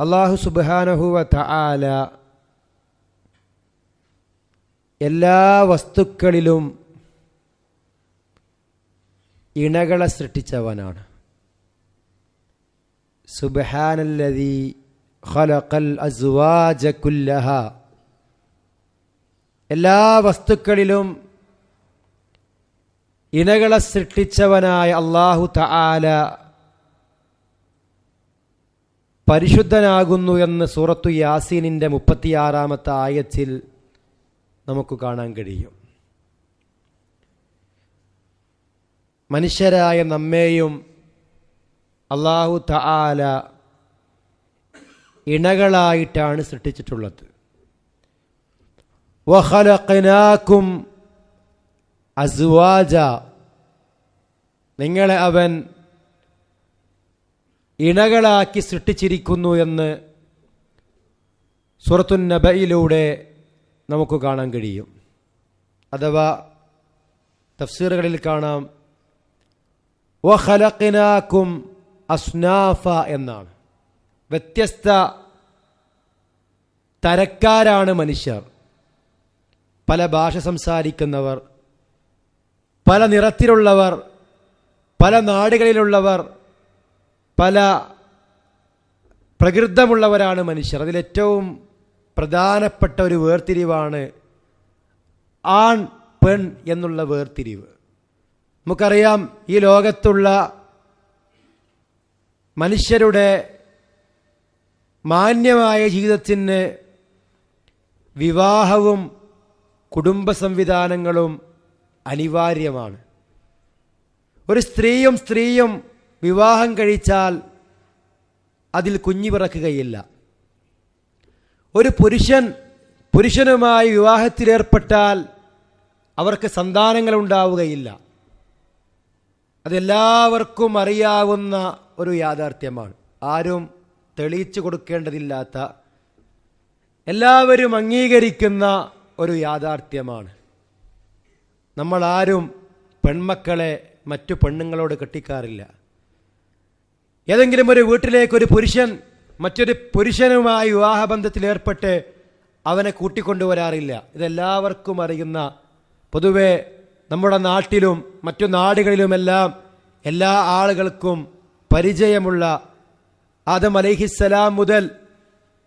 അള്ളാഹു സുബാനഹുവ തആല എല്ലാ വസ്തുക്കളിലും ഇണകളെ സൃഷ്ടിച്ചവനാണ്. സുബഹാനല്ലതി ഖലഖൽ അസ്വാജ കുല്ലഹ. എല്ലാ വസ്തുക്കളിലും ഇണകളെ സൃഷ്ടിച്ചവനായ അള്ളാഹു തആല പരിശുദ്ധനാകുന്നു എന്ന് സൂറത്തു യാസീനിന്റെ മുപ്പത്തിയാറാമത്തെ ആയത്തിൽ നമുക്ക് കാണാൻ കഴിയും. മനുഷ്യരായ നമ്മെയും അള്ളാഹു തആല ഇണകളായിട്ടാണ് സൃഷ്ടിച്ചിട്ടുള്ളത്. വഹലക്കനാക്കും അസുവാജ. നിങ്ങളെ അവൻ ഇണകളാക്കി സൃഷ്ടിച്ചിരിക്കുന്നു എന്ന് സുറത്തുൻ നബയിലൂടെ നമുക്ക് കാണാൻ കഴിയും. അഥവാ തഫ്സീറുകളിൽ കാണാം. വഖലഖനാക്കും അസ്നാഫ എന്നാണ്. വ്യത്യസ്ത തരക്കാരാണ് മനുഷ്യർ. പല ഭാഷ സംസാരിക്കുന്നവർ പല നിറത്തിലുള്ളവർ പല നാടുകളിലുള്ളവർ പല പ്രകൃതമുള്ളവരാണ് മനുഷ്യർ. അതിലേറ്റവും പ്രധാനപ്പെട്ട ഒരു വേർതിരിവാണ് ആൺ പെൺ എന്നുള്ള വേർതിരിവ്. നമുക്കറിയാം ഈ ലോകത്തുള്ള മനുഷ്യരുടെ മാന്യമായ ജീവിതത്തിന് വിവാഹവും കുടുംബ സംവിധാനങ്ങളും അനിവാര്യമാണ്. ഒരു സ്ത്രീയും സ്ത്രീയും വിവാഹം കഴിച്ചാൽ അതിൽ കുഞ്ഞു പിറക്കുകയില്ല. ഒരു പുരുഷൻ പുരുഷനുമായി വിവാഹത്തിലേർപ്പെട്ടാൽ അവർക്ക് സന്താനങ്ങൾ ഉണ്ടാവുകയില്ല അതെല്ലാവർക്കും അറിയാവുന്ന ഒരു യാഥാർത്ഥ്യമാണ്. ആരും തെളിയിച്ചു കൊടുക്കേണ്ടതില്ലാത്ത എല്ലാവരും അംഗീകരിക്കുന്ന ഒരു യാഥാർത്ഥ്യമാണ്. നമ്മളാരും പെൺമക്കളെ മറ്റു പെണ്ണുങ്ങളോട് കെട്ടിക്കാറില്ല. ഏതെങ്കിലും ഒരു വീട്ടിലേക്ക് ഒരു പുരുഷൻ മറ്റൊരു പുരുഷനുമായി വിവാഹബന്ധത്തിൽ ഏർപ്പെട്ട് അവനെ കൂട്ടിക്കൊണ്ടുവരാറില്ല. ഇതെല്ലാവർക്കും അറിയുന്ന പൊതുവെ നമ്മുടെ നാട്ടിലും മറ്റു നാടുകളിലുമെല്ലാം എല്ലാ ആളുകൾക്കും പരിചയമുള്ള ആദം അലൈഹിസ്സലാം മുതൽ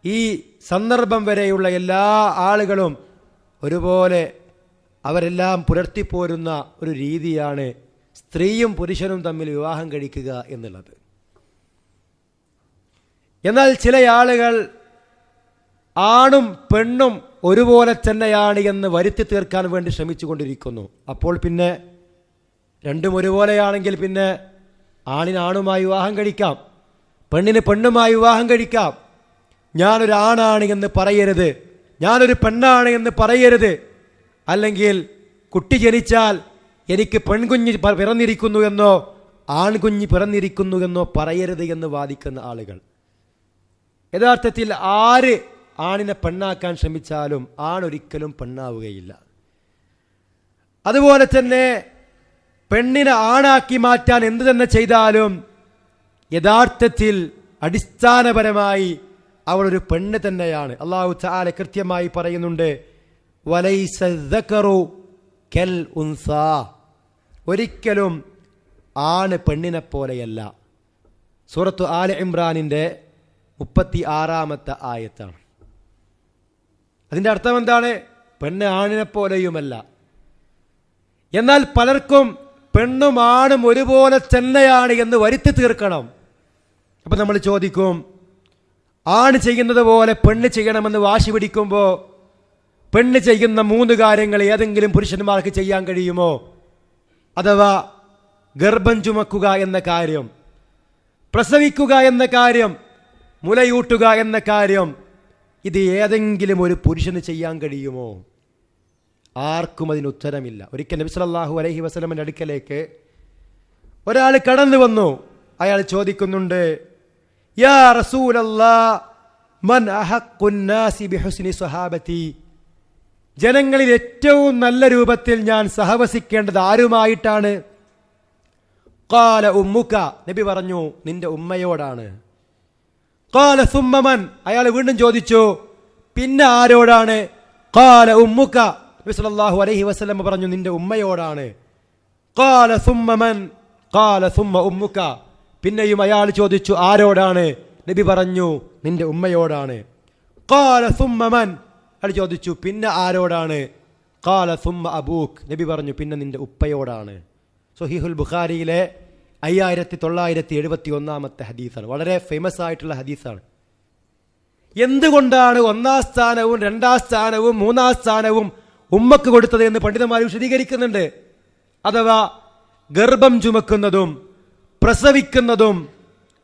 ഈ സന്ദർഭം വരെയുള്ള എല്ലാ ആളുകളും ഒരുപോലെ അവരെല്ലാം പുലർത്തിപ്പോരുന്ന ഒരു രീതിയാണ് സ്ത്രീയും പുരുഷനും തമ്മിൽ വിവാഹം കഴിക്കുക എന്നുള്ളത്. എന്നാൽ ചില ആളുകൾ ആണും പെണ്ണും ഒരുപോലെ തന്നെയാണ് എന്ന് വരുത്തി തീർക്കാൻ വേണ്ടി ശ്രമിച്ചുകൊണ്ടിരിക്കുന്നു. അപ്പോൾ പിന്നെ രണ്ടും ഒരുപോലെയാണെങ്കിൽ പിന്നെ ആണിന് ആണുമായി വിവാഹം കഴിക്കാം പെണ്ണിന് പെണ്ണുമായി വിവാഹം കഴിക്കാം. ഞാനൊരു ആണാണ് എന്ന് പറയരുത് ഞാനൊരു പെണ്ണാണ് എന്ന് പറയരുത്. അല്ലെങ്കിൽ കുട്ടി ജനിച്ചാൽ എനിക്ക് പെൺകുഞ്ഞ് പിറന്നിരിക്കുന്നു എന്നോ ആൺകുഞ്ഞ് പിറന്നിരിക്കുന്നു എന്നോ പറയരുത് എന്ന് വാദിക്കുന്ന ആളുകൾ. യഥാർത്ഥത്തിൽ ആര് ആണിനെ പെണ്ണാക്കാൻ ശ്രമിച്ചാലും ആണൊരിക്കലും പെണ്ണാവുകയില്ല. അതുപോലെ തന്നെ പെണ്ണിനെ ആണാക്കി മാറ്റാൻ എന്തു തന്നെ ചെയ്താലും യഥാർത്ഥത്തിൽ അടിസ്ഥാനപരമായി അവൾ ഒരു പെണ്ണ് തന്നെയാണ്. അള്ളാഹു ചാല കൃത്യമായി പറയുന്നുണ്ട് കെൽ ഉൻസ. ഒരിക്കലും ആണ് പെണ്ണിനെ പോലെയല്ല. സൂറത്തു ആല ഇമ്രാനിന്റെ മുപ്പത്തി ആറാമത്തെ ആയത്താണ്. അതിന്റെ അർത്ഥം എന്താണ്? പെണ്ണ് ആണിനെ പോലെയുമല്ല. എന്നാൽ പലർക്കും പെണ്ണും ആണും ഒരുപോലെ തന്നെയാണ് എന്ന് വരുത്തി തീർക്കണം. അപ്പം നമ്മൾ ചോദിക്കും ആണ് ചെയ്യുന്നത് പോലെ പെണ്ണ് ചെയ്യണമെന്ന് വാശി പിടിക്കുമ്പോൾ പെണ്ണ് ചെയ്യുന്ന മൂന്ന് കാര്യങ്ങൾ ഏതെങ്കിലും പുരുഷന്മാർക്ക് ചെയ്യാൻ കഴിയുമോ? അഥവാ ഗർഭം ചുമക്കുക എന്ന കാര്യം പ്രസവിക്കുക എന്ന കാര്യം മുലയൂട്ടുക എന്ന കാര്യം ഇത് ഏതെങ്കിലും ഒരു പുരുഷന് ചെയ്യാൻ കഴിയുമോ? ആർക്കും അതിന് ഉത്തരമില്ല. ഒരിക്കൽ നബി സല്ലല്ലാഹു അലഹി വസല്ലമയുടെ അടുക്കലേക്ക് ഒരാൾ കടന്നു വന്നു. അയാൾ ചോദിക്കുന്നുണ്ട് യാ റസൂലല്ലാ മൻ ബിഹുസ്നി സ്വഹാബത്തി? ജനങ്ങളിൽ ഏറ്റവും നല്ല രൂപത്തിൽ ഞാൻ സഹവസിക്കേണ്ടത് ആരുമായിട്ടാണ്? കാല ഉമ്മുക്ക. നബി പറഞ്ഞു നിന്റെ ഉമ്മയോടാണ്. കാല സുമ്മമൻ അയാൾ വീണ്ടും ചോദിച്ചു പിന്നെ ആരോടാണ്? കാല ഉമ്മുക്ക. നബി സല്ലല്ലാഹു അലൈഹി വസല്ലം പറഞ്ഞു നിന്റെ ഉമ്മയോടാണ്. കാല സുമ്മമൻ കാല സുമ്മ ഉമ്മുക്ക. പിന്നെയും അയാൾ ചോദിച്ചു ആരോടാണ്? നബി പറഞ്ഞു നിന്റെ ഉമ്മയോടാണ്. കാല സുമ്മമൻ അയാൾ ചോദിച്ചു പിന്നെ ആരോടാണ്? കാല സുമ്മ അബൂക്ക്. നബി പറഞ്ഞു പിന്നെ നിന്റെ ഉപ്പയോടാണ്. സൊഹീഹുൽ ബുഖാരിയിലെ അയ്യായിരത്തി തൊള്ളായിരത്തി എഴുപത്തി ഒന്നാമത്തെ ഹദീസാണ്. വളരെ ഫേമസ് ആയിട്ടുള്ള ഹദീസാണ്. എന്തുകൊണ്ടാണ് ഒന്നാം സ്ഥാനവും രണ്ടാം സ്ഥാനവും മൂന്നാം സ്ഥാനവും ഉമ്മക്ക് കൊടുത്തത് എന്ന് പണ്ഡിതന്മാർ വിശദീകരിക്കുന്നുണ്ട്? അഥവാ ഗർഭം ചുമക്കുന്നതും പ്രസവിക്കുന്നതും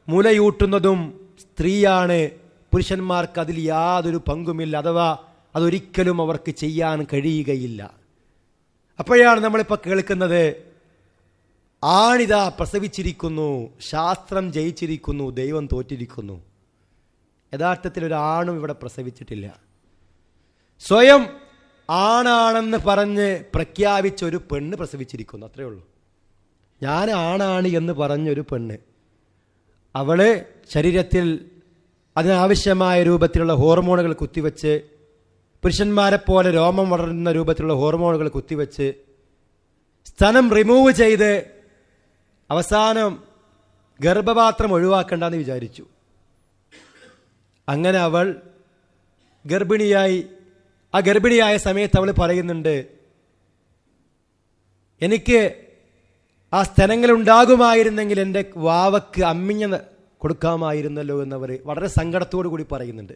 മുലയൂട്ടുന്നതും സ്ത്രീയാണ് പുരുഷന്മാർക്ക് അതിൽ യാതൊരു പങ്കുമില്ല. അഥവാ അതൊരിക്കലും അവർക്ക് ചെയ്യാൻ കഴിയുകയില്ല. അപ്പോഴാണ് നമ്മളിപ്പോൾ കേൾക്കുന്നത് ആണിതാ പ്രസവിച്ചിരിക്കുന്നു ശാസ്ത്രം ജയിച്ചിരിക്കുന്നു ദൈവം തോറ്റിരിക്കുന്നു. യഥാർത്ഥത്തിൽ ഒരു ആണും ഇവിടെ പ്രസവിച്ചിട്ടില്ല. സ്വയം ആണാണെന്ന് പറഞ്ഞ് പ്രഖ്യാപിച്ച ഒരു പെണ്ണ് പ്രസവിച്ചിരിക്കുന്നു അത്രയേ ഉള്ളൂ. ഞാൻ ആണാണ് എന്ന് പറഞ്ഞൊരു പെണ്ണ് അവൾ ശരീരത്തിൽ അതിനാവശ്യമായ രൂപത്തിലുള്ള ഹോർമോണുകൾ കുത്തിവെച്ച് പുരുഷന്മാരെ പോലെ രോമം വളരുന്ന രൂപത്തിലുള്ള ഹോർമോണുകൾ കുത്തിവെച്ച് സ്തനം റിമൂവ് ചെയ്ത് അവസാനം ഗർഭപാത്രം ഒഴിവാക്കണ്ടെന്ന് വിചാരിച്ചു. അങ്ങനെ അവൾ ഗർഭിണിയായി ആ ഗർഭിണിയായ സമയത്ത് അവൾ പറയുന്നുണ്ട് എനിക്ക് ആ സ്ഥലങ്ങളുണ്ടാകുമായിരുന്നെങ്കിൽ എന്റെ വാവക്ക് അമ്മിഞ്ഞ കൊടുക്കാമായിരുന്നല്ലോ എന്നവർ വളരെ സങ്കടത്തോടു കൂടി പറയുന്നുണ്ട്.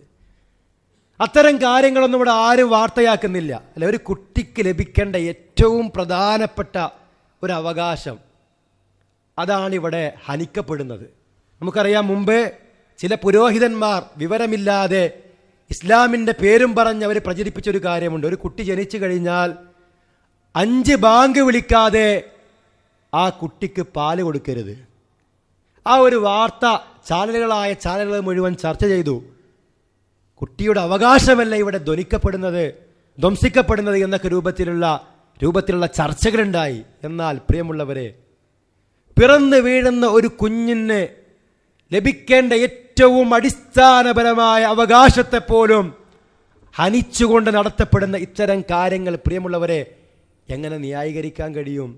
അത്തരം കാര്യങ്ങളൊന്നും ഇവിടെ ആരും വാർത്തയാക്കുന്നില്ല. അല്ല ഒരു കുട്ടിക്ക് ലഭിക്കേണ്ട ഏറ്റവും പ്രധാനപ്പെട്ട ഒരു അവകാശം അതാണ് ഇവിടെ ഹനിക്കപ്പെടുന്നത്. നമുക്കറിയാം മുമ്പ് ചില പുരോഹിതന്മാർ വിവരമില്ലാതെ ഇസ്ലാമിന്റെ പേരും പറഞ്ഞ് അവർ പ്രചരിപ്പിച്ചൊരു കാര്യമുണ്ട്. ഒരു കുട്ടി ജനിച്ചു കഴിഞ്ഞാൽ അഞ്ച് ബാങ്ക് വിളിക്കാതെ ആ കുട്ടിക്ക് പാൽ കൊടുക്കരുത്. ആ ഒരു വാർത്ത ചാനലുകളായ ചാനലുകൾ മുഴുവൻ ചർച്ച ചെയ്തു. കുട്ടിയുടെ അവകാശമല്ല ഇവിടെ ധ്വനിക്കപ്പെടുന്നത് ധ്വംസിക്കപ്പെടുന്നത് എന്നൊക്കെ രൂപത്തിലുള്ള രൂപത്തിലുള്ള ചർച്ചകളുണ്ടായി. എന്നാൽ പ്രിയമുള്ളവരെ പിറന്നു വീഴുന്ന ഒരു കുഞ്ഞിന് ലഭിക്കേണ്ട ഏറ്റവും അടിസ്ഥാനപരമായ അവകാശത്തെ പോലും ഹനിച്ചുകൊണ്ട് നടത്തപ്പെടുന്ന ഇത്തരം കാര്യങ്ങൾ പ്രിയമുള്ളവരെ എങ്ങനെ ന്യായീകരിക്കാൻ കഴിയും?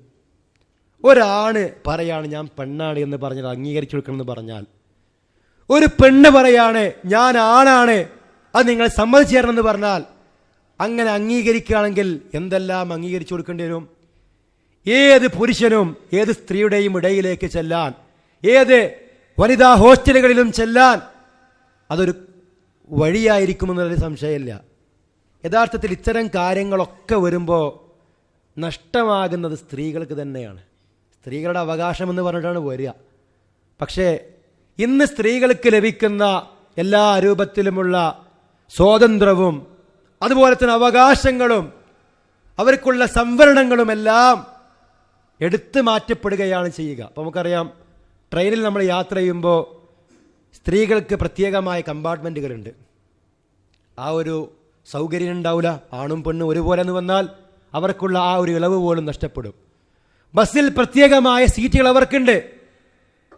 ഒരാണ് പറയാണ് ഞാൻ പെണ്ണാണ് എന്ന് പറഞ്ഞത് അംഗീകരിച്ചു കൊടുക്കണമെന്ന് പറഞ്ഞാൽ. ഒരു പെണ്ണ് പറയാണ് ഞാൻ ആണാണ് അത് നിങ്ങൾ സമ്മതിച്ചു തരണമെന്ന് പറഞ്ഞാൽ അങ്ങനെ അംഗീകരിക്കുകയാണെങ്കിൽ എന്തെല്ലാം അംഗീകരിച്ചു കൊടുക്കേണ്ടി വരും? ഏത് പുരുഷനും ഏത് സ്ത്രീയുടെയും ഇടയിലേക്ക് ചെല്ലാൻ ഏത് വനിതാ ഹോസ്റ്റലുകളിലും ചെല്ലാൻ അതൊരു വഴിയായിരിക്കുമെന്നൊരു സംശയമില്ല. യഥാർത്ഥത്തിൽ ഇത്തരം കാര്യങ്ങളൊക്കെ വരുമ്പോൾ നഷ്ടമാകുന്നത് സ്ത്രീകൾക്ക് തന്നെയാണ്. സ്ത്രീകളുടെ അവകാശമെന്ന് പറഞ്ഞിട്ടാണ് വരിക. പക്ഷേ ഇന്ന് സ്ത്രീകൾക്ക് ലഭിക്കുന്ന എല്ലാ രൂപത്തിലുമുള്ള സ്വാതന്ത്ര്യവും അതുപോലെ തന്നെ അവകാശങ്ങളും അവർക്കുള്ള സംവരണങ്ങളുമെല്ലാം എടുത്തു മാറ്റപ്പെടുകയാണ് ചെയ്യുക. അപ്പോൾ നമുക്കറിയാം ട്രെയിനിൽ നമ്മൾ യാത്ര ചെയ്യുമ്പോൾ സ്ത്രീകൾക്ക് പ്രത്യേകമായ കമ്പാർട്ട്മെന്റുകളുണ്ട് ആ ഒരു സൗകര്യം ഉണ്ടാവില്ല ആണും പെണ്ണും ഒരുപോലെ എന്ന് വന്നാൽ അവർക്കുള്ള ആ ഒരു ഇളവ് പോലും നഷ്ടപ്പെടും. ബസ്സിൽ പ്രത്യേകമായ സീറ്റുകൾ അവർക്കുണ്ട്.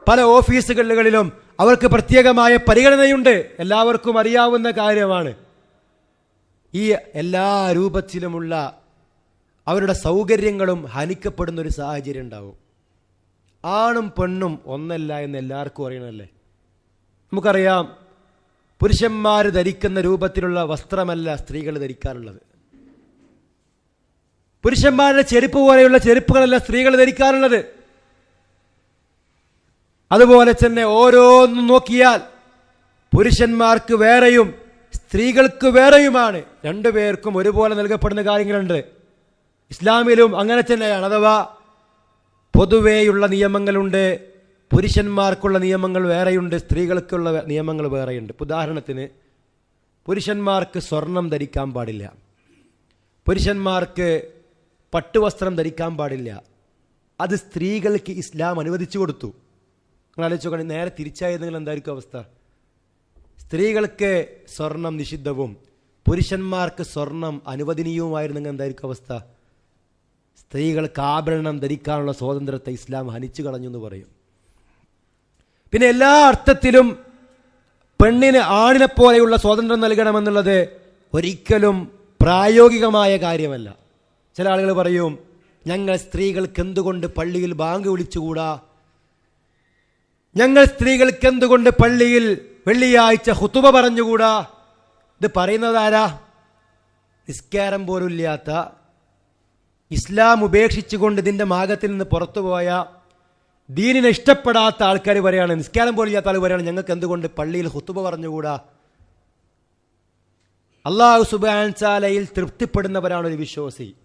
പല ഓഫീസുകളിലും അവർക്ക് പ്രത്യേകമായ പരിഗണനയുണ്ട്. എല്ലാവർക്കും അറിയാവുന്ന കാര്യമാണ്. ഈ എല്ലാ രൂപത്തിലുമുള്ള അവരുടെ സൗകര്യങ്ങളും ഹനിക്കപ്പെടുന്ന ഒരു സാഹചര്യം ഉണ്ടാവും. ആണും പെണ്ണും ഒന്നല്ല എന്ന് എല്ലാവർക്കും അറിയണമല്ലേ? നമുക്കറിയാം പുരുഷന്മാർ ധരിക്കുന്ന രൂപത്തിലുള്ള വസ്ത്രമല്ല സ്ത്രീകൾ ധരിക്കാറുള്ളത്. പുരുഷന്മാരുടെ ചെരുപ്പ് പോലെയുള്ള ചെരുപ്പുകളല്ല സ്ത്രീകൾ ധരിക്കാറുള്ളത്. അതുപോലെ തന്നെ ഓരോന്നും നോക്കിയാൽ പുരുഷന്മാർക്ക് വേറെയും സ്ത്രീകൾക്ക് വേറെയുമാണ്. രണ്ടുപേർക്കും ഒരുപോലെ നൽകപ്പെടുന്ന കാര്യങ്ങളുണ്ട്. ഇസ്ലാമിലും അങ്ങനെ തന്നെയാണ്. അഥവാ പൊതുവേയുള്ള നിയമങ്ങളുണ്ട് പുരുഷന്മാർക്കുള്ള നിയമങ്ങൾ വേറെയുണ്ട് സ്ത്രീകൾക്കുള്ള നിയമങ്ങൾ വേറെയുണ്ട്. ഉദാഹരണത്തിന് പുരുഷന്മാർക്ക് സ്വർണം ധരിക്കാൻ പാടില്ല. പുരുഷന്മാർക്ക് പട്ടുവസ്ത്രം ധരിക്കാൻ പാടില്ല. അത് സ്ത്രീകൾക്ക് ഇസ്ലാം അനുവദിച്ചു കൊടുത്തു. നിങ്ങൾ ആലോചിച്ച് നോക്കണേ നേരെ തിരിച്ചായിരുന്നെങ്കിൽ എന്തായിരിക്കും അവസ്ഥ? സ്ത്രീകൾക്ക് സ്വർണം നിഷിദ്ധവും പുരുഷന്മാർക്ക് സ്വർണം അനുവദനീയവുമായിരുന്നെങ്കിൽ എന്തായിരിക്കും അവസ്ഥ? സ്ത്രീകൾക്ക് ആഭരണം ധരിക്കാനുള്ള സ്വാതന്ത്ര്യത്തെ ഇസ്ലാം ഹനിച്ചു കളഞ്ഞു എന്ന് പറയും. പിന്നെ എല്ലാ അർത്ഥത്തിലും പെണ്ണിന് ആണിനെ പോലെയുള്ള സ്വാതന്ത്ര്യം നൽകണമെന്നുള്ളത് ഒരിക്കലും പ്രായോഗികമായ കാര്യമല്ല. ചില ആളുകൾ പറയും ഞങ്ങൾ സ്ത്രീകൾക്ക് എന്തുകൊണ്ട് പള്ളിയിൽ ബാങ്ക് വിളിച്ചുകൂടാ? ഞങ്ങൾ സ്ത്രീകൾക്ക് എന്തുകൊണ്ട് പള്ളിയിൽ വെള്ളിയാഴ്ച ഹുത്തുബ പറഞ്ഞുകൂടാ? ഇത് പറയുന്നതാരാ നിസ്കാരം പോലും ഇല്ലാത്ത ഇസ്ലാം ഉപേക്ഷിച്ചുകൊണ്ട് ഇതിന്റെ മാർഗത്തിൽ നിന്ന് പുറത്തുപോയ ദീനിനെ ഇഷ്ടപ്പെടാത്ത ആൾക്കാർ വരെയാണ് നിസ്കാരം പോലും ഇല്ലാത്ത ആൾ വരെയാണ് ഞങ്ങൾക്ക് എന്തുകൊണ്ട് പള്ളിയിൽ ഹുത്തുബ പറഞ്ഞുകൂടാ? അള്ളാഹു സുബാൻസാലയിൽ തൃപ്തിപ്പെടുന്നവരാണ് ഒരു വിശ്വാസി.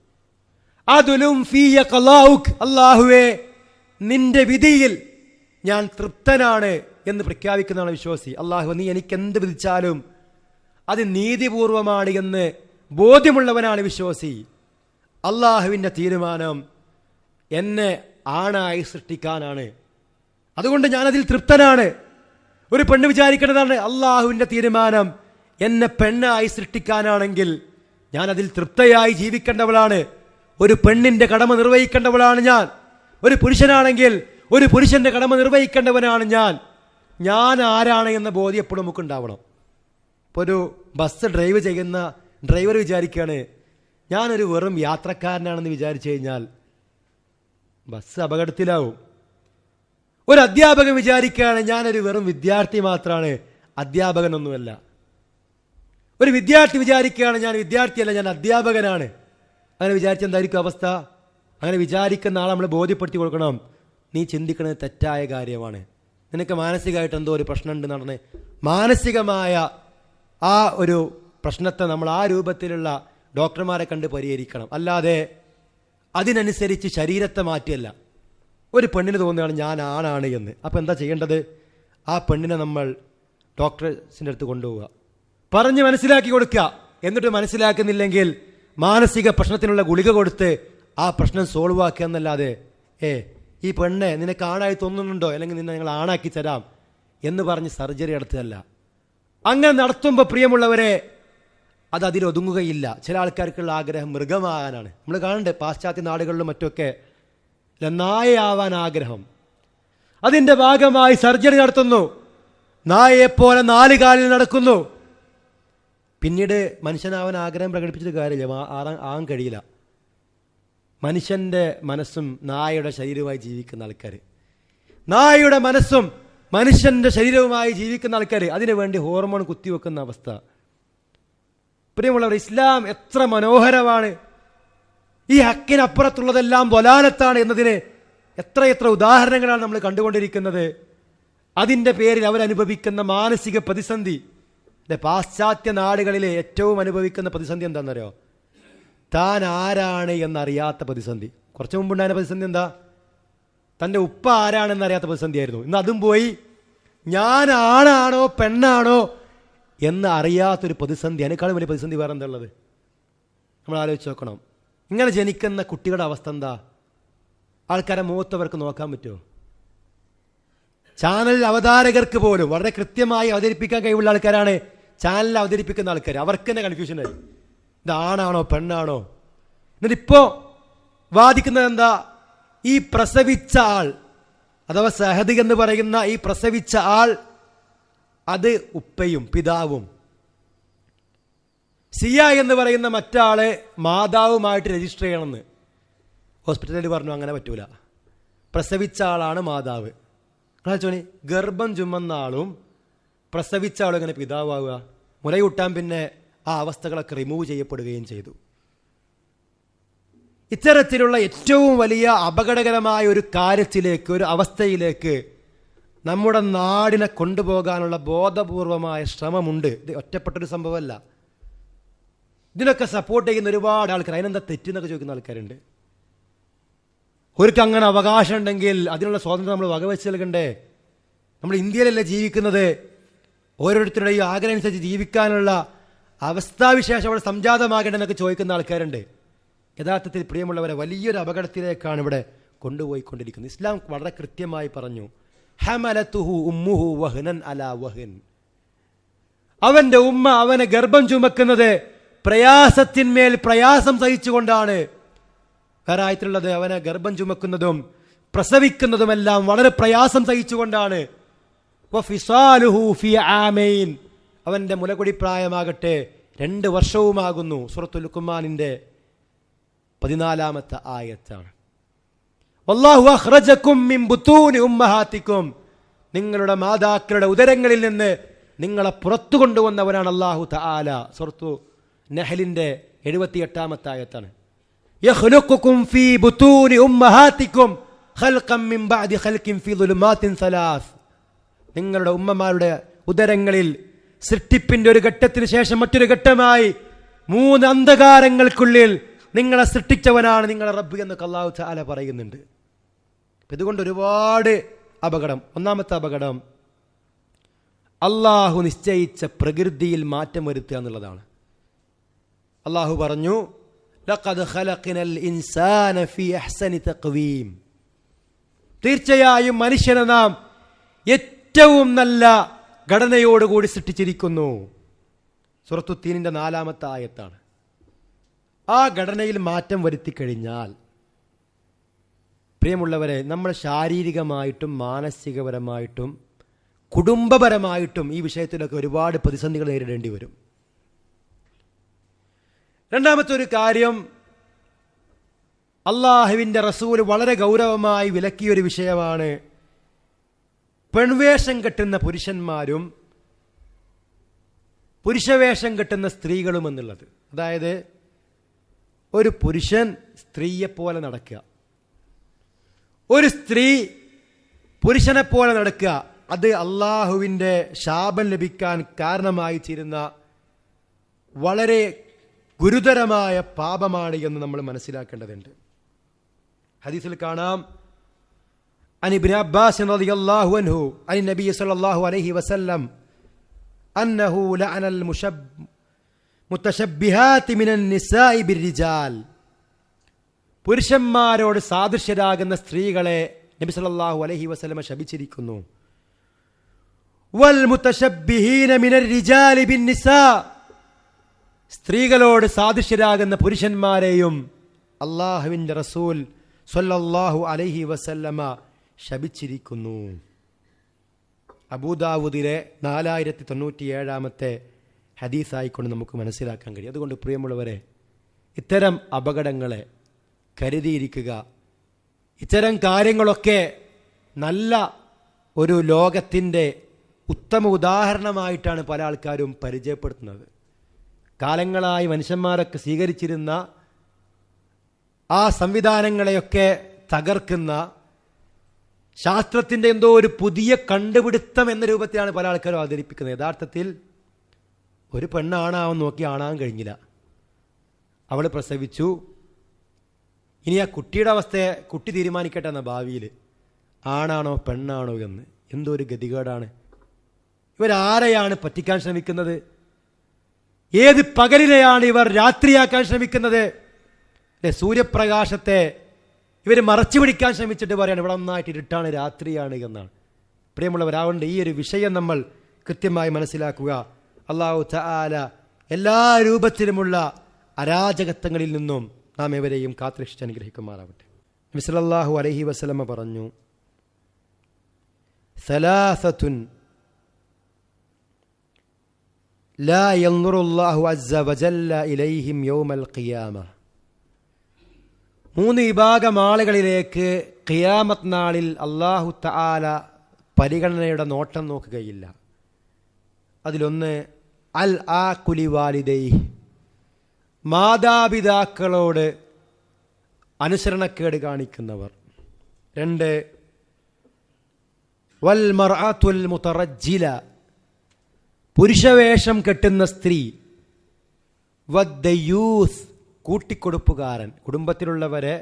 അതുലും അള്ളാഹുവേ നിന്റെ വിധിയിൽ ഞാൻ തൃപ്തനാണ് എന്ന് പ്രഖ്യാപിക്കുന്നതാണ് വിശ്വാസി. അള്ളാഹു നീ എനിക്ക് എന്ത് വിധിച്ചാലും അത് നീതിപൂർവമാണ് എന്ന് ബോധ്യമുള്ളവനാണ് വിശ്വാസി. അള്ളാഹുവിന്റെ തീരുമാനം എന്നെ ആണായി സൃഷ്ടിക്കാനാണ്. അതുകൊണ്ട് ഞാനതിൽ തൃപ്തനാണ്. ഒരു പെണ്ണ് വിചാരിക്കേണ്ടതാണ് അള്ളാഹുവിന്റെ തീരുമാനം എന്നെ പെണ്ണായി സൃഷ്ടിക്കാനാണെങ്കിൽ ഞാനതിൽ തൃപ്തയായി ജീവിക്കേണ്ടവളാണ്. ഒരു പെണ്ണിന്റെ കടമ നിർവഹിക്കേണ്ടവളാണ് ഞാൻ. ഒരു പുരുഷനാണെങ്കിൽ ഒരു പുരുഷന്റെ കടമ നിർവഹിക്കേണ്ടവനാണ് ഞാൻ. ഞാൻ ആരാണ് എന്ന ബോധ്യം നമുക്ക് ഉണ്ടാവണം ഇപ്പോൾ ഒരു ബസ് ഡ്രൈവ് ചെയ്യുന്ന ഡ്രൈവർ വിചാരിക്കുകയാണ് ഞാനൊരു വെറും യാത്രക്കാരനാണെന്ന് വിചാരിച്ചു കഴിഞ്ഞാൽ ബസ് അപകടത്തിലാവും. ഒരു അധ്യാപകൻ വിചാരിക്കുകയാണ് ഞാനൊരു വെറും വിദ്യാർത്ഥി മാത്രമാണ് അധ്യാപകനൊന്നുമല്ല. ഒരു വിദ്യാർത്ഥി വിചാരിക്കുകയാണ് ഞാൻ വിദ്യാർത്ഥിയല്ല ഞാൻ അധ്യാപകനാണ്. അങ്ങനെ വിചാരിച്ച എന്തായിരിക്കും അവസ്ഥ? അങ്ങനെ വിചാരിക്കുന്ന ആളെ നമ്മൾ ബോധ്യപ്പെടുത്തി കൊടുക്കണം. നീ ചിന്തിക്കുന്നത് തെറ്റായ കാര്യമാണ്. നിനക്ക് മാനസികമായിട്ട് എന്തോ ഒരു പ്രശ്നമുണ്ട് നടന്ന്. മാനസികമായ ആ ഒരു പ്രശ്നത്തെ നമ്മൾ ആ രൂപത്തിലുള്ള ഡോക്ടർമാരെ കണ്ട് പരിഹരിക്കണം. അല്ലാതെ അതിനനുസരിച്ച് ശരീരത്തെ മാറ്റിയല്ല. ഒരു പെണ്ണിന് തോന്നുകയാണ് ഞാൻ ആണാണ് എന്ന്. അപ്പോൾ എന്താ ചെയ്യേണ്ടത്? ആ പെണ്ണിനെ നമ്മൾ ഡോക്ടേഴ്സിന്റെ അടുത്ത് കൊണ്ടുപോവുക. പറഞ്ഞ് മനസ്സിലാക്കി കൊടുക്കുക. എന്നിട്ട് മനസ്സിലാക്കുന്നില്ലെങ്കിൽ മാനസിക പ്രശ്നത്തിനുള്ള ഗുളിക കൊടുത്ത് ആ പ്രശ്നം സോൾവ് ആക്കുക എന്നല്ലാതെ ഏ ഈ പെണ്ണെ നിനക്ക് ആണായി തോന്നുന്നുണ്ടോ? അല്ലെങ്കിൽ നിന്നെ ഞങ്ങൾ ആണാക്കി തരാം എന്ന് പറഞ്ഞ് സർജറി നടത്തുകയല്ല. അങ്ങനെ നടത്തുമ്പോൾ പ്രിയമുള്ളവരെ അത് അതിലൊതുങ്ങുകയില്ല ചില ആൾക്കാർക്കുള്ള ആഗ്രഹം മൃഗമാകാനാണ്. നമ്മൾ കാണണ്ടേ പാശ്ചാത്യ നാടുകളിലും മറ്റൊക്കെ നായയാവാൻ ആഗ്രഹം. അതിന്റെ ഭാഗമായി സർജറി നടത്തുന്നു. നായയെപ്പോലെ നാല് കാലിൽ നടക്കുന്നു. പിന്നീട് മനുഷ്യനാവാൻ ആഗ്രഹം പ്രകടിപ്പിച്ചിട്ട് കാര്യമില്ല. ആറാം ആകാൻ കഴിയില്ല. മനുഷ്യന്റെ മനസ്സും നായയുടെ ശരീരവുമായി ജീവിക്കുന്ന ആൾക്കാർ. നായയുടെ മനസ്സും മനുഷ്യന്റെ ശരീരവുമായി ജീവിക്കുന്ന ആൾക്കാർ. അതിനുവേണ്ടി ഹോർമോൺ കുത്തിവെക്കുന്ന അവസ്ഥ. പ്രിയമുള്ളവർ ഇസ്ലാം എത്ര മനോഹരമാണ്. ഈ ഹക്കിനപ്പുറത്തുള്ളതെല്ലാം ബൊലാലത്താണ് എന്നതിന് എത്രയെത്ര ഉദാഹരണങ്ങളാണ് നമ്മൾ കണ്ടുകൊണ്ടിരിക്കുന്നത്. അതിന്റെ പേരിൽ അവരനുഭവിക്കുന്ന മാനസിക പ്രതിസന്ധി. അല്ലെ പാശ്ചാത്യ നാടുകളിലെ ഏറ്റവും അനുഭവിക്കുന്ന പ്രതിസന്ധി എന്താണെന്നറിയോ? താൻ ആരാണ് എന്നറിയാത്ത പ്രതിസന്ധി. കുറച്ച് മുമ്പുണ്ടായ പ്രതിസന്ധി എന്താ? തന്റെ ഉപ്പ ആരാണെന്നറിയാത്ത പ്രതിസന്ധിയായിരുന്നു. ഇന്ന് അതും പോയി ഞാൻ ആണാണോ പെണ്ണാണോ എന്ന് അറിയാത്തൊരു പ്രതിസന്ധി അതിനേക്കാളും വലിയ പ്രതിസന്ധി വേറെ എന്താ ഉള്ളത്? നമ്മൾ ആലോചിച്ച് നോക്കണം. ഇങ്ങനെ ജനിക്കുന്ന കുട്ടികളുടെ അവസ്ഥ എന്താ? ആൾക്കാരെ മുഖത്തവർക്ക് നോക്കാൻ പറ്റുമോ? ചാനൽ അവതാരകർക്ക് പോലും വളരെ കൃത്യമായി അവതരിപ്പിക്കാൻ കഴിവുള്ള ആൾക്കാരാണ് ചാനൽ അവതരിപ്പിക്കുന്ന ആൾക്കാർ. അവർക്ക് തന്നെ കൺഫ്യൂഷനായി ഇത് ആണാണോ പെണ്ണാണോ? എന്നിട്ടിപ്പോ വാദിക്കുന്നത് എന്താ? ഈ പ്രസവിച്ച ആൾ അഥവാ സഹദ് എന്ന് പറയുന്ന ഈ പ്രസവിച്ച ആൾ അത് ഉപ്പയും പിതാവും. സിയ എന്ന് പറയുന്ന മറ്റാളെ മാതാവുമായിട്ട് രജിസ്റ്റർ ചെയ്യണമെന്ന്. ഹോസ്പിറ്റലിൽ പറഞ്ഞു അങ്ങനെ പറ്റൂല. പ്രസവിച്ച ആളാണ് മാതാവ്. ചോണി ഗർഭം ചുമന്ന ആളും പ്രസവിച്ച ആളും എങ്ങനെ പിതാവാവുക. മുലയൂട്ടാൻ പിന്നെ ആ അവസ്ഥകളൊക്കെ റിമൂവ് ചെയ്യപ്പെടുകയും ചെയ്തു. ഇത്തരത്തിലുള്ള ഏറ്റവും വലിയ അപകടകരമായ ഒരു കാര്യത്തിലേക്ക് ഒരു അവസ്ഥയിലേക്ക് നമ്മുടെ നാടിനെ കൊണ്ടുപോകാനുള്ള ബോധപൂർവമായ ശ്രമമുണ്ട്. ഇത് ഒറ്റപ്പെട്ടൊരു സംഭവമല്ല. ഇതിനൊക്കെ സപ്പോർട്ട് ചെയ്യുന്ന ഒരുപാട് ആൾക്കാർ അതിനെന്താ തെറ്റെന്നൊക്കെ ചോദിക്കുന്ന ആൾക്കാരുണ്ട്. ഒരുക്ക് അങ്ങനെ അവകാശം ഉണ്ടെങ്കിൽ അതിനുള്ള സ്വാതന്ത്ര്യം നമ്മൾ വകവെച്ച് നൽകണ്ടേ? നമ്മൾ ഇന്ത്യയിലല്ലേ ജീവിക്കുന്നത്? ഓരോരുത്തരുടെയും ആഗ്രഹം അനുസരിച്ച് ജീവിക്കാനുള്ള അവസ്ഥാവിശേഷം അവിടെ സംജാതമാകേണ്ടെന്നൊക്കെ ചോദിക്കുന്ന ആൾക്കാരുണ്ട്. യഥാർത്ഥത്തിൽ പ്രിയമുള്ളവരെ വലിയൊരു അപകടത്തിലേക്കാണ് ഇവിടെ കൊണ്ടുപോയിക്കൊണ്ടിരിക്കുന്നത്. ഇസ്ലാം വളരെ കൃത്യമായി പറഞ്ഞു. ഹമലത്തുഹു ഉമ്മുഹു വഹ്നൻ അലാ വഹൻ. അവന്റെ ഉമ്മ അവനെ ഗർഭം ചുമക്കുന്നത് പ്രയാസത്തിന്മേൽ പ്രയാസം സഹിച്ചുകൊണ്ടാണ്. വേറെ അവനെ ഗർഭം ചുമക്കുന്നതും പ്രസവിക്കുന്നതുമെല്ലാം വളരെ പ്രയാസം സഹിച്ചുകൊണ്ടാണ്. അവന്റെ മുലകുടി പ്രായമാകട്ടെ രണ്ട് വർഷവുമാകുന്നു. സുറത്തുൽ ലുക്കുമാനിന്റെ പതിനാലാമത്തെ ആയത്താണ്. ഉമ്മഹാത്തിക്കും. നിങ്ങളുടെ മാതാക്കളുടെ ഉദരങ്ങളിൽ നിന്ന് നിങ്ങളെ പുറത്തു കൊണ്ടുവന്നവനാണ് അള്ളാഹു തആല. സുഹൃത്തു നെഹലിന്റെ എഴുപത്തിയെട്ടാമത്തെ ആയത്താണ്. നിങ്ങളുടെ ഉമ്മമാരുടെ ഉദരങ്ങളിൽ സൃഷ്ടിപ്പിന്റെ ഒരു ഘട്ടത്തിന് ശേഷം മറ്റൊരു ഘട്ടമായി മൂന്ന് അന്ധകാരങ്ങൾക്കുള്ളിൽ നിങ്ങളെ സൃഷ്ടിച്ചവനാണ് നിങ്ങളുടെ റബ്ബ് എന്ന് കല്ലാഹു ചാല പറയുന്നുണ്ട്. അപ്പൊ ഇതുകൊണ്ട് ഒരുപാട് അപകടം. ഒന്നാമത്തെ അപകടം അള്ളാഹു നിശ്ചയിച്ച പ്രകൃതിയിൽ മാറ്റം വരുത്തുക എന്നുള്ളതാണ്. അള്ളാഹു പറഞ്ഞു. തീർച്ചയായും മനുഷ്യനെ നാം ഏറ്റവും നല്ല ഘടനയോടുകൂടി സൃഷ്ടിച്ചിരിക്കുന്നു. സുറത്തുത്തീനിന്റെ നാലാമത്തെ ആയത്താണ്. ആ ഘടനയിൽ മാറ്റം വരുത്തി കഴിഞ്ഞാൽ പ്രിയമുള്ളവരെ നമ്മൾ ശാരീരികമായിട്ടും മാനസികപരമായിട്ടും കുടുംബപരമായിട്ടും ഈ വിഷയത്തിലൊക്കെ ഒരുപാട് പ്രതിസന്ധികൾ നേരിടേണ്ടി വരും. രണ്ടാമത്തെ ഒരു കാര്യം അള്ളാഹുവിന്റെ റസൂൽ വളരെ ഗൗരവമായി വിലക്കിയൊരു വിഷയമാണ് പെൺവേഷം കെട്ടുന്ന പുരുഷന്മാരും പുരുഷവേഷം കെട്ടുന്ന സ്ത്രീകളും എന്നുള്ളത്. അതായത് ഒരു പുരുഷൻ സ്ത്രീയെപ്പോലെ നടക്കുക. ഒരു സ്ത്രീ പുരുഷനെ പോലെ നടക്കുക അത് അള്ളാഹുവിന്റെ ശാപം ലഭിക്കാൻ കാരണമായി തീരുന്ന വളരെ ഗുരുതരമായ പാപമാണ് എന്ന് നമ്മൾ മനസ്സിലാക്കേണ്ടതുണ്ട്. ഹദീസിൽ കാണാം അനിബിൻ അബ്ബാസ് റളിയല്ലാഹു അൻഹു അനി നബി സല്ലല്ലാഹു അലൈഹി വസല്ലം അന്നഹു ലഅനൽ മുഷബ് മുത്തശബ്ബിഹാത്തി മിനൻ നിസായി ബിർരിജാൽ പുരുഷന്മാരോട് സാദൃശ്യരാകുന്ന സ്ത്രീകളെ നബി സല്ലാഹു അലഹി വസ്ലമ ശപിച്ചിരിക്കുന്നു. സ്ത്രീകളോട് സാദൃശ്യരാകുന്ന പുരുഷന്മാരെയും അള്ളാഹുവിന്റെ റസൂൽ സൊല്ലാഹു അലഹി വസല്ലമ ശപിച്ചിരിക്കുന്നു. അബൂദാവൂദിലെ നാലായിരത്തി തൊണ്ണൂറ്റി ഏഴാമത്തെ ഹദീസായിക്കൊണ്ട് നമുക്ക് മനസ്സിലാക്കാൻ കഴിയും. അതുകൊണ്ട് പ്രിയമുള്ളവരെ ഇത്തരം അപകടങ്ങളെ കരുതിയിരിക്കുക. ഇത്തരം കാര്യങ്ങളൊക്കെ നല്ല ഒരു ലോകത്തിന്റെ ഉത്തമ ഉദാഹരണമായിട്ടാണ് പല ആൾക്കാരും പരിചയപ്പെടുത്തുന്നത്. കാലങ്ങളായി മനുഷ്യന്മാരൊക്കെ സ്വീകരിച്ചിരുന്ന ആ സംവിധാനങ്ങളെയൊക്കെ തകർക്കുന്ന ശാസ്ത്രത്തിന്റെ എന്തോ ഒരു പുതിയ കണ്ടുപിടുത്തം എന്ന രൂപത്തിലാണ് പല ആൾക്കാരും അവതരിപ്പിക്കുന്നത്. യഥാർത്ഥത്തിൽ ഒരു പെണ്ണാണാവെന്ന് നോക്കി ആണാൻ കഴിഞ്ഞില്ല. അവൾ പ്രസവിച്ചു. ഇനി ആ കുട്ടിയുടെ അവസ്ഥയെ കുട്ടി തീരുമാനിക്കട്ടെ എന്ന ഭാവിയിൽ ആണാണോ പെണ്ണാണോ എന്ന് എന്തോ ഒരു ഗതികേടാണ്. ഇവരാരെയാണ് പറ്റിക്കാൻ ശ്രമിക്കുന്നത്? ഏത് പകലിലെയാണ് ഇവർ രാത്രിയാക്കാൻ ശ്രമിക്കുന്നത്? അല്ലെ സൂര്യപ്രകാശത്തെ ഇവർ മറച്ചു പിടിക്കാൻ ശ്രമിച്ചിട്ട് പറയാണ് ഇവിടെ നന്നായിട്ട് ഇരുട്ടാണ് രാത്രിയാണ് എന്നാണ്. പ്രിയമുള്ളവരാവേണ്ട ഈ ഒരു വിഷയം നമ്മൾ കൃത്യമായി മനസ്സിലാക്കുക. അള്ളാഹു ചാല എല്ലാ രൂപത്തിലുമുള്ള അരാജകത്വങ്ങളിൽ നിന്നും നാം എവരെയും കാത്തുരക്ഷിച്ച് അനുഗ്രഹിക്കുമാറാവട്ടെ നബിസലല്ലാഹു അലഹി വസ്ലമ പറഞ്ഞു സലാസത്തുൻ لا ينظر الله عز وجل إليهم يوم القيامة മൂന്ന് വിഭാഗം ആളുകളിലേക്ക് ഖിയാമത്ത് നാളിൽ അള്ളാഹു തആല പരിഗണനയുടെ നോട്ടം നോക്കുകയില്ല അതിലൊന്ന് അൽ ആ കുലിവാലിദൈ മാതാപിതാക്കളോട് അനുസരണക്കേട് കാണിക്കുന്നവർ. രണ്ട് വൽ മുത്തറജില മുതറജ്ജില പുരുഷവേഷം കെട്ടുന്ന സ്ത്രീ വദ്ദയൂസ് കൂട്ടിക്കൊടുപ്പുകാരൻ. കുടുംബത്തിലുള്ളവരെ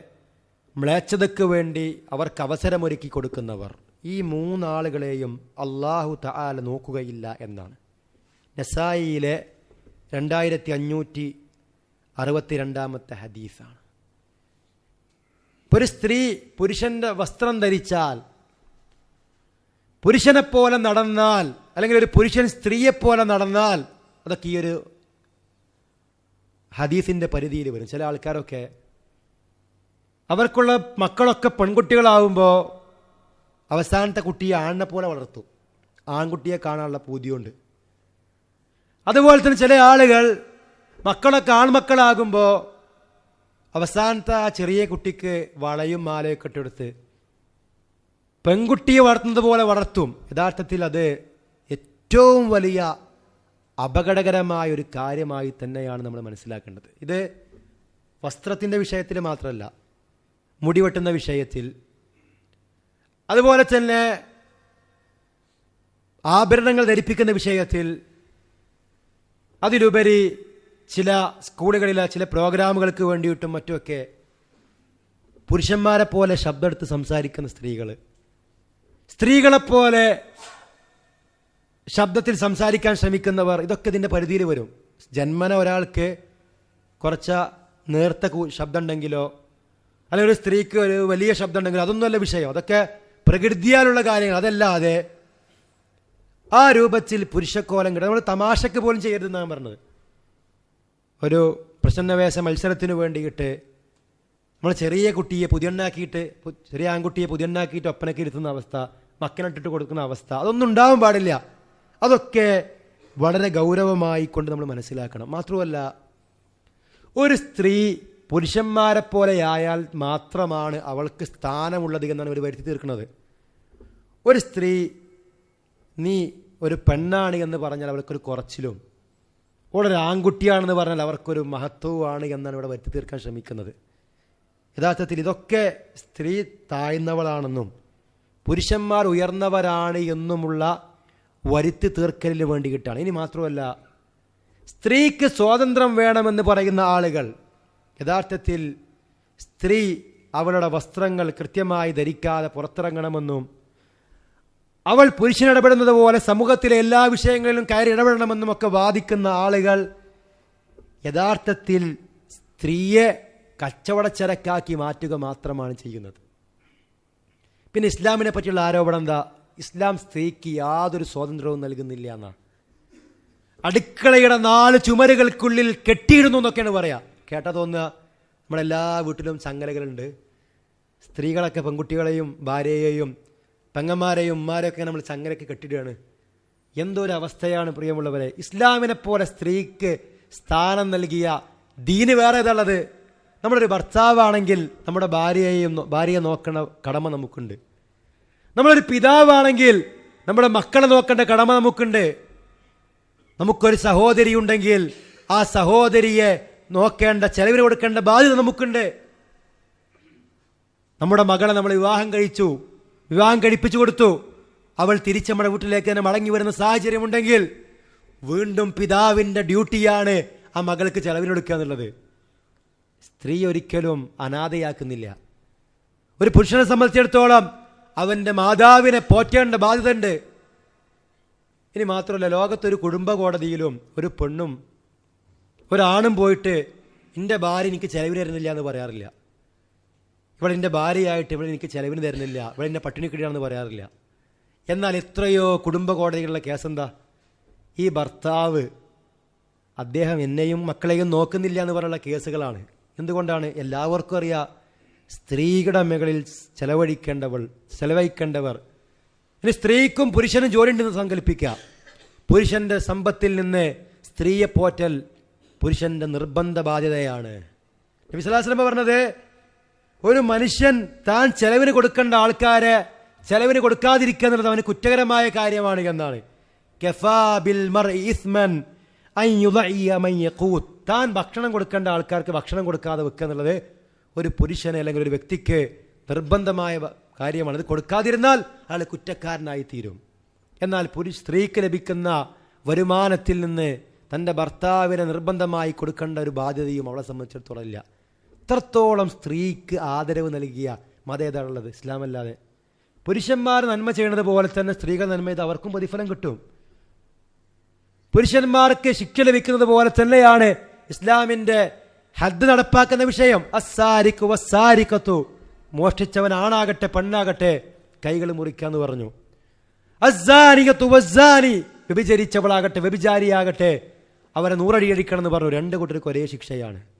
മ്ലേച്ഛതയ്ക്ക് വേണ്ടി അവർക്ക് അവസരമൊരുക്കി കൊടുക്കുന്നവർ. ഈ മൂന്നാളുകളെയും അള്ളാഹു തആല നോക്കുകയില്ല എന്നാണ്. നസായിയിലെ രണ്ടായിരത്തി അഞ്ഞൂറ്റി അറുപത്തിരണ്ടാമത്തെ ഹദീസാണ്. ഒരു സ്ത്രീ പുരുഷന്റെ വസ്ത്രം ധരിച്ചാൽ പുരുഷനെപ്പോലെ നടന്നാൽ അല്ലെങ്കിൽ ഒരു പുരുഷൻ സ്ത്രീയെപ്പോലെ നടന്നാൽ അതൊക്കെ ഈ ഒരു ഹദീസിന്റെ പരിധിയിൽ വരും. ചില ആൾക്കാരൊക്കെ അവർക്കുള്ള മക്കളൊക്കെ പെൺകുട്ടികളാവുമ്പോൾ അവസാനത്തെ കുട്ടിയെ ആണിനെ പോലെ വളർത്തും. ആൺകുട്ടിയെ കാണാനുള്ള പൂതിയുണ്ട്. അതുപോലെ തന്നെ ചില ആളുകൾ മക്കളൊക്കെ ആൺമക്കളാകുമ്പോൾ അവസാനത്തെ ആ ചെറിയ കുട്ടിക്ക് വളയും മാലയൊക്കെ ഇട്ടെടുത്ത് പെൺകുട്ടിയെ വളർത്തുന്നത് പോലെ വളർത്തും. യഥാർത്ഥത്തിൽ അത് ഏറ്റവും വലിയ അപകടകരമായ ഒരു കാര്യമായി തന്നെയാണ് നമ്മൾ മനസ്സിലാക്കേണ്ടത്. ഇത് വസ്ത്രത്തിന്റെ വിഷയത്തിൽ മാത്രമല്ല മുടി വെട്ടുന്ന വിഷയത്തിൽ. അതുപോലെ തന്നെ ആഭരണങ്ങൾ ധരിപ്പിക്കുന്ന വിഷയത്തിൽ അതിലുപരി ചില സ്കൂളുകളിലെ ചില പ്രോഗ്രാമുകൾക്ക് വേണ്ടിയിട്ടും മറ്റുമൊക്കെ പുരുഷന്മാരെ പോലെ ശബ്ദമെടുത്ത് സംസാരിക്കുന്ന സ്ത്രീകൾ സ്ത്രീകളെപ്പോലെ ശബ്ദത്തിൽ സംസാരിക്കാൻ ശ്രമിക്കുന്നവർ ഇതൊക്കെ ഇതിന്റെ പരിധിയിൽ വരും. ജന്മന ഒരാൾക്ക് കുറച്ച നേർത്ത ശബ്ദം ഉണ്ടെങ്കിലോ അല്ലെങ്കിൽ ഒരു സ്ത്രീക്ക് ഒരു വലിയ ശബ്ദം ഉണ്ടെങ്കിലോ അതൊന്നുമല്ല വിഷയം. അതൊക്കെ പ്രകൃതിയാലുള്ള കാര്യങ്ങൾ അതല്ലാതെ ആ രൂപത്തിൽ പുരുഷക്കോലം കിട്ടും നമ്മൾ തമാശക്ക് പോലും ചെയ്യരുതെന്നാണ് പറഞ്ഞത്. ഒരു പ്രശ്നവേഷ മത്സരത്തിന് വേണ്ടിയിട്ട് നമ്മൾ ചെറിയ കുട്ടിയെ പുതിയണ്ണാക്കിയിട്ട് ചെറിയ ആൺകുട്ടിയെ പുതിയണ്ണാക്കിയിട്ട് ഒപ്പനക്ക് ഇരുത്തുന്ന അവസ്ഥ മക്കനിട്ടിട്ട് കൊടുക്കുന്ന അവസ്ഥ അതൊന്നും ഉണ്ടാവാൻ പാടില്ല. അതൊക്കെ വളരെ ഗൗരവമായി കൊണ്ട് നമ്മൾ മനസ്സിലാക്കണം. മാത്രമല്ല ഒരു സ്ത്രീ പുരുഷന്മാരെ പോലെയായാൽ മാത്രമാണ് അവൾക്ക് സ്ഥാനമുള്ളത് എന്നാണ് ഇവർ വരുത്തി തീർക്കുന്നത്. ഒരു സ്ത്രീ നീ ഒരു പെണ്ണാണ് എന്ന് പറഞ്ഞാൽ അവൾക്കൊരു കുറച്ചിലും ഒരു ആൺകുട്ടിയാണെന്ന് പറഞ്ഞാൽ അവർക്കൊരു മഹത്വമാണ് എന്നാണ് ഇവിടെ വരുത്തി തീർക്കാൻ ശ്രമിക്കുന്നത്. യഥാർത്ഥത്തിൽ ഇതൊക്കെ സ്ത്രീ താഴ്ന്നവളാണെന്നും പുരുഷന്മാർ ഉയർന്നവരാണ് എന്നുമുള്ള വരുത്തി തീർക്കലിന് വേണ്ടിയിട്ടാണ് ഇനി മാത്രമല്ല സ്ത്രീക്ക് സ്വാതന്ത്ര്യം വേണമെന്ന് പറയുന്ന ആളുകൾ യഥാർത്ഥത്തിൽ സ്ത്രീ അവളുടെ വസ്ത്രങ്ങൾ കൃത്യമായി ധരിക്കാതെ പുറത്തിറങ്ങണമെന്നും അവൾ പുരുഷനിടപെടുന്നത് പോലെ സമൂഹത്തിലെ എല്ലാ വിഷയങ്ങളിലും കയറി ഇടപെടണമെന്നും ഒക്കെ വാദിക്കുന്ന ആളുകൾ യഥാർത്ഥത്തിൽ സ്ത്രീയെ കച്ചവടച്ചരക്കാക്കി മാറ്റുക മാത്രമാണ് ചെയ്യുന്നത്. പിന്നെ ഇസ്ലാമിനെ പറ്റിയുള്ള ആരോപണം എന്താ? ഇസ്ലാം സ്ത്രീക്ക് യാതൊരു സ്വാതന്ത്ര്യവും നൽകുന്നില്ല എന്നാണ് അടുക്കളയുടെ നാല് ചുമരുകൾക്കുള്ളിൽ കെട്ടിയിടുന്നു എന്നൊക്കെയാണ് പറയാ. കേട്ടാ നമ്മളെല്ലാ വീട്ടിലും ചങ്ങലകളുണ്ട്. സ്ത്രീകളൊക്കെ പെൺകുട്ടികളെയും ഭാര്യയെയും പെങ്ങന്മാരെയും ഉമ്മാരെയൊക്കെ നമ്മൾ ചങ്ങലയ്ക്ക് കെട്ടിടുകയാണ്. എന്തൊരു അവസ്ഥയാണ് പ്രിയമുള്ളവരെ? ഇസ്ലാമിനെ പോലെ സ്ത്രീക്ക് സ്ഥാനം നൽകിയ ദീന് വേറെ ഏതാണുള്ളത്? നമ്മളൊരു ഭർത്താവാണെങ്കിൽ നമ്മുടെ ഭാര്യയെയും ഭാര്യയെ നോക്കേണ്ട കടമ നമുക്കുണ്ട്. നമ്മളൊരു പിതാവാണെങ്കിൽ നമ്മുടെ മക്കളെ നോക്കേണ്ട കടമ നമുക്കുണ്ട്. നമുക്കൊരു സഹോദരി ഉണ്ടെങ്കിൽ ആ സഹോദരിയെ നോക്കേണ്ട ചെലവിന് കൊടുക്കേണ്ട ബാധ്യത നമുക്കുണ്ട്. നമ്മുടെ മകളെ നമ്മൾ വിവാഹം കഴിച്ചു. വിവാഹം കഴിപ്പിച്ചു കൊടുത്തു. അവൾ തിരിച്ച് നമ്മുടെ വീട്ടിലേക്ക് തന്നെ മടങ്ങി വരുന്ന സാഹചര്യമുണ്ടെങ്കിൽ വീണ്ടും പിതാവിന്റെ ഡ്യൂട്ടിയാണ് ആ മകൾക്ക് ചെലവിനെടുക്കുക എന്നുള്ളത്. സ്ത്രീ ഒരിക്കലും അനാഥയാക്കുന്നില്ല. ഒരു പുരുഷനെ സംബന്ധിച്ചിടത്തോളം അവന്റെ മാതാവിനെ പോറ്റേണ്ട ബാധ്യതയുണ്ട്. ഇനി മാത്രമല്ല ലോകത്തൊരു കുടുംബ കോടതിയിലും ഒരു പെണ്ണും ഒരാണും പോയിട്ട് എന്റെ ഭാര്യ എനിക്ക് ചെലവിന് തരുന്നില്ല എന്ന് പറയാറില്ല. ഇവിടെ എന്റെ ഭാര്യയായിട്ട് ഇവിടെ എനിക്ക് ചെലവിന് തരുന്നില്ല. ഇവിടെ എന്നെ പട്ടിണി കിടിയാണെന്ന് പറയാറില്ല. എന്നാൽ എത്രയോ കുടുംബ കോടതികളിലെ എന്താ? ഈ ഭർത്താവ് അദ്ദേഹം എന്നെയും മക്കളെയും നോക്കുന്നില്ല എന്ന് പറയുന്ന കേസുകളാണ്. എന്തുകൊണ്ടാണ്? എല്ലാവർക്കും അറിയാം സ്ത്രീകളുടെ മുകളിൽ ചെലവഴിക്കേണ്ടവൾ ചെലവഴിക്കേണ്ടവർ. ഇനി സ്ത്രീക്കും പുരുഷനും ജോലി ഉണ്ടെന്ന് സങ്കല്പിക്കുക. പുരുഷന്റെ സമ്പത്തിൽ നിന്ന് സ്ത്രീയെ പോറ്റൽ പുരുഷന്റെ നിർബന്ധ ബാധ്യതയാണ് നബി സ്വല്ലല്ലാഹു അലൈഹി വസല്ലം പറഞ്ഞത് ഒരു മനുഷ്യൻ താൻ ചെലവിന് കൊടുക്കേണ്ട ആൾക്കാരെ ചെലവിന് കൊടുക്കാതിരിക്കുക എന്നുള്ളത് അവന് കുറ്റകരമായ കാര്യമാണ് എന്നാണ്. താൻ ഭക്ഷണം കൊടുക്കേണ്ട ആൾക്കാർക്ക് ഭക്ഷണം കൊടുക്കാതെ വെക്കുക എന്നുള്ളത് ഒരു പുരുഷന് അല്ലെങ്കിൽ ഒരു വ്യക്തിക്ക് നിർബന്ധമായ കാര്യമാണ് അത് കൊടുക്കാതിരുന്നാൽ അയാൾ കുറ്റക്കാരനായി തീരും. എന്നാൽ പുരുഷ സ്ത്രീക്ക് ലഭിക്കുന്ന വരുമാനത്തിൽ നിന്ന് തന്റെ ഭർത്താവിനെ നിർബന്ധമായി കൊടുക്കേണ്ട ഒരു ബാധ്യതയും അവളെ സംബന്ധിച്ചിടത്തോളം ഇല്ല. ഇത്രത്തോളം സ്ത്രീക്ക് ആദരവ് നൽകിയ മതം ഏതാണുള്ളത് ഇസ്ലാം അല്ലാതെ പുരുഷന്മാർ നന്മ ചെയ്യുന്നത് പോലെ തന്നെ സ്ത്രീകൾ നന്മ ചെയ്ത് അവർക്കും പ്രതിഫലം കിട്ടും. പുരുഷന്മാർക്ക് ശിക്ഷ ലഭിക്കുന്നത് പോലെ തന്നെയാണ് ഇസ്ലാമിന്റെ ഹദ് നടപ്പാക്കുന്ന വിഷയം. അസാരിക്കു വസാരിക്കത്തു മോഷ്ടിച്ചവൻ ആണാകട്ടെ പെണ്ണാകട്ടെ കൈകൾ മുറിക്കാന്ന് പറഞ്ഞു. അസാനികത്തു വസാനി വ്യഭിചരിച്ചവളാകട്ടെ വ്യഭിചാരിയാകട്ടെ. അവരെ നൂറടിയടിക്കണം എന്ന് പറഞ്ഞു. രണ്ട് കൂട്ടർക്ക് ഒരേ ശിക്ഷയാണ്.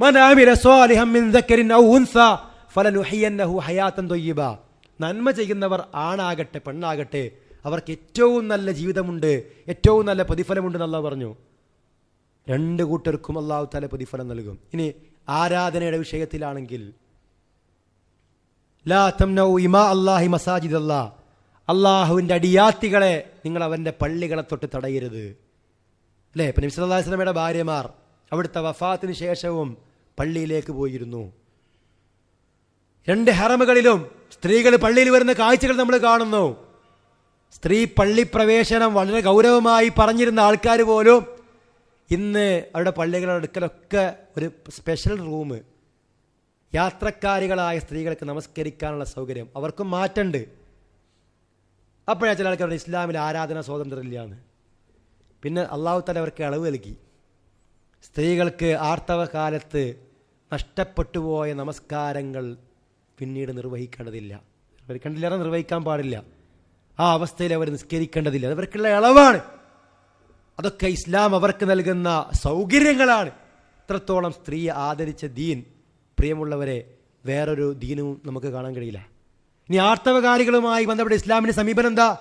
മൻ ആമില സ്വാലിഹം മിൻ ദക്കരിൻ ഔ ഉൻസ فلنحيينه ഹയാത്തൻ طيبه നന്മ ചെയ്യുന്നവർ ആണാകട്ടെ പെണ്ണാകട്ടെ അവർക്ക് ഏറ്റവും നല്ല ജീവിതമുണ്ട് ഏറ്റവും നല്ല പ്രതിഫലമുണ്ട് എന്നല്ല പറഞ്ഞു. രണ്ട് കൂട്ടർക്കും അള്ളാഹു തല പ്രതിഫലം നൽകും. ഇനി ആരാധനയുടെ വിഷയത്തിലാണെങ്കിൽ ലാ ഇമാ അള്ളാഹുവിന്റെ അടിയാത്തികളെ നിങ്ങൾ അവന്റെ പള്ളികളെ തൊട്ട് തടയരുത്. അല്ലേ? ഇപ്പം നബിസ് അലൈഹി ഭാര്യമാർ അവിടുത്തെ വഫാത്തിന് ശേഷവും പള്ളിയിലേക്ക് പോയിരുന്നു. രണ്ട് ഹറമുകളിലും സ്ത്രീകൾ പള്ളിയിൽ വരുന്ന കാഴ്ചകൾ നമ്മൾ കാണുന്നു. സ്ത്രീ പള്ളി പ്രവേശനം വളരെ ഗൗരവമായി പറഞ്ഞിരുന്ന ആൾക്കാർ പോലും ഇന്ന് അവരുടെ പള്ളികളുടെ അടുക്കലൊക്കെ ഒരു സ്പെഷ്യൽ റൂം യാത്രക്കാരികളായ സ്ത്രീകൾക്ക് നമസ്കരിക്കാനുള്ള സൗകര്യം. അവർക്കും മാറ്റണ്ട് അപ്പോഴാണ് ചില ആൾക്കാർ ഇസ്ലാമിൽ ആരാധന സ്വാതന്ത്ര്യമില്ലാന്ന്. പിന്നെ അള്ളാഹു തല അവർക്ക് ഇളവ് നൽകി. സ്ത്രീകൾക്ക് ആർത്തവ നഷ്ടപ്പെട്ടുപോയ നഷ്ടപ്പെട്ടു പോയ നമസ്കാരങ്ങൾ പിന്നീട് നിർവഹിക്കേണ്ടതില്ല. നിർവഹിക്കേണ്ടില്ല നിർവഹിക്കാൻ പാടില്ല. ആ അവസ്ഥയിൽ അവർ നിസ്കരിക്കേണ്ടതില്ല. അവർക്കുള്ള ഇളവാണ്. അതൊക്കെ ഇസ്ലാം അവർക്ക് നൽകുന്ന സൗകര്യങ്ങളാണ്. ഇത്രത്തോളം സ്ത്രീയെ ആദരിച്ച ദീൻ പ്രിയമുള്ളവരെ വേറൊരു ദീനും നമുക്ക് കാണാൻ കഴിയില്ല. ഇനി ആർത്തവകാരികളുമായി ബന്ധപ്പെട്ട ഇസ്ലാമിന്റെ സമീപനം എന്താ?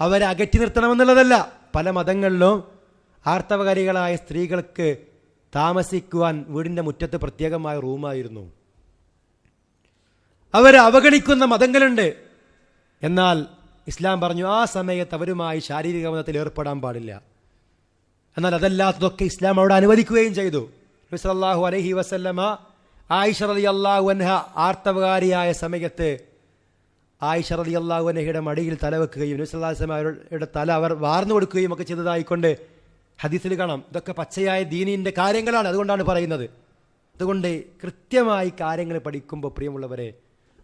അവരെ അകറ്റി നിർത്തണമെന്നുള്ളതല്ല. പല മതങ്ങളിലും ആർത്തവകാരികളായ സ്ത്രീകൾക്ക് താമസിക്കുവാൻ വീടിന്റെ മുറ്റത്ത് പ്രത്യേകമായ റൂമായിരുന്നു. അവരെ അവഗണിക്കുന്ന മതങ്ങളുണ്ട്. എന്നാൽ ഇസ്ലാം പറഞ്ഞു ആ സമയത്ത് അവരുമായി ശാരീരിക ബന്ധത്തിൽ ഏർപ്പെടാൻ പാടില്ല. എന്നാൽ അതല്ലാത്തതൊക്കെ ഇസ്ലാം അവിടെ അനുവദിക്കുകയും ചെയ്തു. നബി അലഹി വസല്ലമ ആയിഷ റളി അള്ളാഹു അൻഹ ആർത്തവകാരിയായ സമയത്ത് ആയിഷ അലി അള്ളാഹു അൻഹയുടെ മടിയിൽ തല വെക്കുകയും തല അവർ വാർന്നു കൊടുക്കുകയും ഒക്കെ ചെയ്തതായിക്കൊണ്ട് ഹദീസിൽ കാണാം. ഇതൊക്കെ പച്ചയായ ദീനിന്റെ കാര്യങ്ങളാണ് അതുകൊണ്ടാണ് പറയുന്നത്. അതുകൊണ്ട് കൃത്യമായി കാര്യങ്ങൾ പഠിക്കുമ്പോൾ പ്രിയമുള്ളവരെ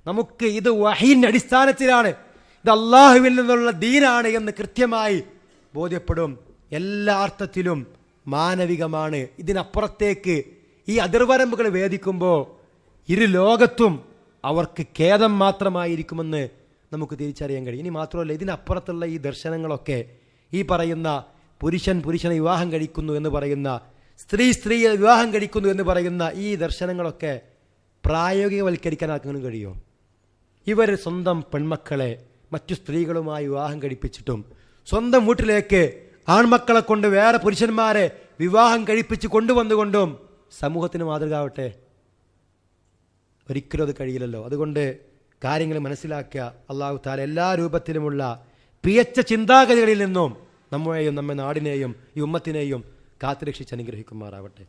നമുക്ക് ഇത് വഹീന്റെ അടിസ്ഥാനത്തിലാണ്. ഇത് അള്ളാഹുവിൽ നിന്നുള്ള ദീനാണ് എന്ന് കൃത്യമായി ബോധ്യപ്പെടും. എല്ലാ അർത്ഥത്തിലും മാനവികമാണ്. ഇതിനപ്പുറത്തേക്ക് ഈ അതിർവരമ്പുകൾ വേദിക്കുമ്പോൾ ഇരു ലോകത്തും അവർക്ക് ഖേദം മാത്രമായിരിക്കുമെന്ന് നമുക്ക് തിരിച്ചറിയാൻ കഴിയും. ഇനി മാത്രമല്ല ഇതിനപ്പുറത്തുള്ള ഈ ദർശനങ്ങളൊക്കെ ഈ പറയുന്ന പുരുഷൻ പുരുഷനെ വിവാഹം കഴിക്കുന്നു എന്ന് പറയുന്ന സ്ത്രീ സ്ത്രീയെ വിവാഹം കഴിക്കുന്നു എന്ന് പറയുന്ന ഈ ദർശനങ്ങളൊക്കെ പ്രായോഗികവൽക്കരിക്കാൻ ആർക്കെങ്കിലും കഴിയുമോ? ഇവർ സ്വന്തം പെൺമക്കളെ മറ്റു സ്ത്രീകളുമായി വിവാഹം കഴിപ്പിച്ചിട്ടും സ്വന്തം വീട്ടിലേക്ക് ആൺമക്കളെ കൊണ്ട് വേറെ പുരുഷന്മാരെ വിവാഹം കഴിപ്പിച്ച് കൊണ്ടുവന്നുകൊണ്ടും സമൂഹത്തിന് മാതൃകാവട്ടെ? ഒരിക്കലും അത് കഴിയില്ലല്ലോ. അതുകൊണ്ട് കാര്യങ്ങൾ മനസ്സിലാക്കുക അള്ളാഹു താല എല്ലാ രൂപത്തിലുമുള്ള പിയച്ച ചിന്താഗതികളിൽ നിന്നും നമ്മളെയും നമ്മുടെ നാടിനെയും ഈ ഉമ്മത്തിനെയും കാത്തുരക്ഷിച്ച് അനുഗ്രഹിക്കുമാറാവട്ടെ.